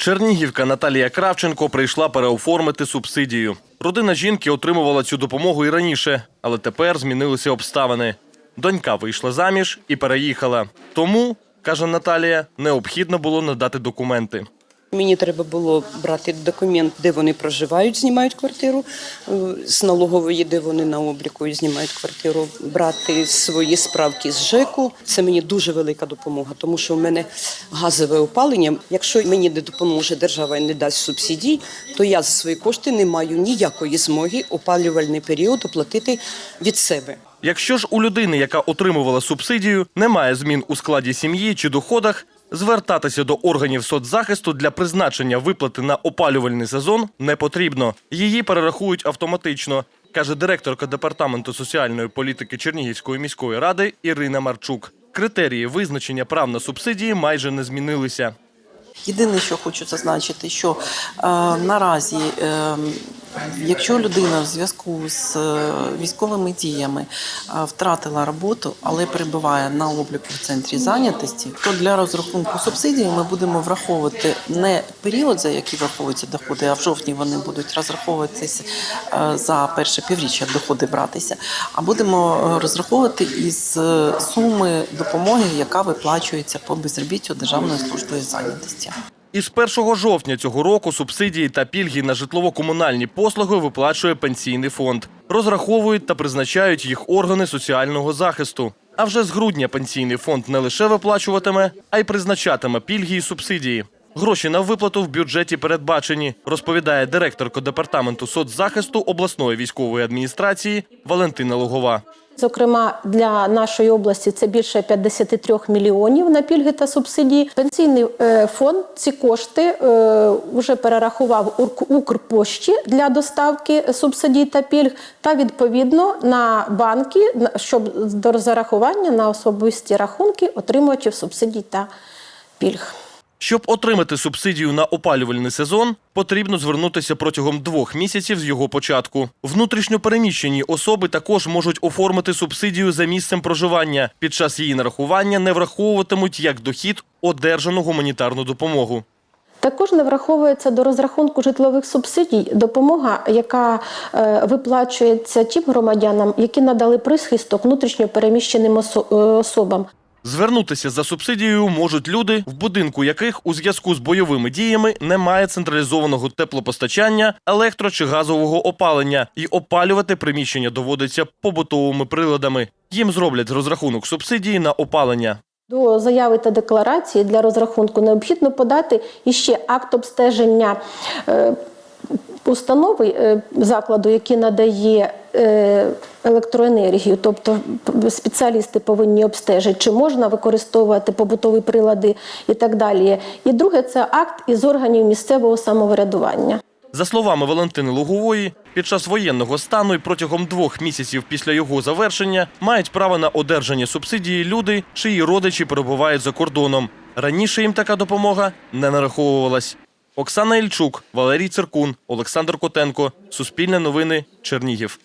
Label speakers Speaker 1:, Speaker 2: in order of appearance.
Speaker 1: Чернігівка Наталія Кравченко прийшла переоформити субсидію. Родина жінки отримувала цю допомогу і раніше, але тепер змінилися обставини. Донька вийшла заміж і переїхала. Тому, каже Наталія, необхідно було надати документи.
Speaker 2: Мені треба було брати документ, де вони проживають, знімають квартиру, е, з налогової, де вони на обліку і знімають квартиру, брати свої справки з ЖЕКу. Це мені дуже велика допомога, тому що в мене газове опалення. Якщо мені не допоможе держава і не дасть субсидій, то я за свої кошти не маю ніякої змоги опалювальний період оплатити від себе.
Speaker 1: Якщо ж у людини, яка отримувала субсидію, немає змін у складі сім'ї чи доходах, звертатися до органів соцзахисту для призначення виплати на опалювальний сезон не потрібно. Її перерахують автоматично, каже директорка департаменту соціальної політики Чернігівської міської ради Ірина Марчук. Критерії визначення прав на субсидії майже не змінилися.
Speaker 3: Єдине, що хочу зазначити, що е, наразі, е, якщо людина в зв'язку з е, військовими діями е, втратила роботу, але перебуває на обліку в центрі зайнятості, то для розрахунку субсидії ми будемо враховувати не період, за який враховуються доходи, а в жовтні вони будуть розраховуватися е, за перше півріччя доходи братися, а будемо розраховувати із суми допомоги, яка виплачується по безробіттю Державною службою зайнятості.
Speaker 1: Із 1 жовтня цього року субсидії та пільги на житлово-комунальні послуги виплачує пенсійний фонд. Розраховують та призначають їх органи соціального захисту. А вже з грудня пенсійний фонд не лише виплачуватиме, а й призначатиме пільги і субсидії. Гроші на виплату в бюджеті передбачені, розповідає директорка департаменту соцзахисту обласної військової адміністрації Валентина Лугова.
Speaker 4: Зокрема, для нашої області це більше 53 мільйонів на пільги та субсидії. Пенсійний е, фонд ці кошти е, вже перерахував Ук- Укрпошті для доставки субсидій та пільг, та відповідно на банки, щоб до зарахування на особисті рахунки отримувачів субсидій та пільг.
Speaker 1: Щоб отримати субсидію на опалювальний сезон, потрібно звернутися протягом двох місяців з його початку. Внутрішньо переміщені особи також можуть оформити субсидію за місцем проживання. Під час її нарахування не враховуватимуть як дохід одержану гуманітарну допомогу.
Speaker 4: Також не враховується до розрахунку житлових субсидій допомога, яка е, виплачується тим громадянам, які надали прихисток внутрішньо переміщеним е, особам.
Speaker 1: Звернутися за субсидією можуть люди, в будинку яких у зв'язку з бойовими діями немає централізованого теплопостачання, електро чи газового опалення, і опалювати приміщення доводиться побутовими приладами. Їм зроблять розрахунок субсидії на опалення.
Speaker 4: До заяви та декларації для розрахунку необхідно подати іще акт обстеження е, установи е, закладу, який надає е, електроенергію, тобто спеціалісти повинні обстежити, чи можна використовувати побутові прилади і так далі. І друге це акт із органів місцевого самоврядування.
Speaker 1: За словами Валентини Лугової, під час воєнного стану і протягом двох місяців після його завершення мають право на одержання субсидії люди, чиї родичі перебувають за кордоном. Раніше їм така допомога не нараховувалась. Оксана Ільчук, Валерій Циркун, Олександр Котенко. Суспільне новини. Чернігів.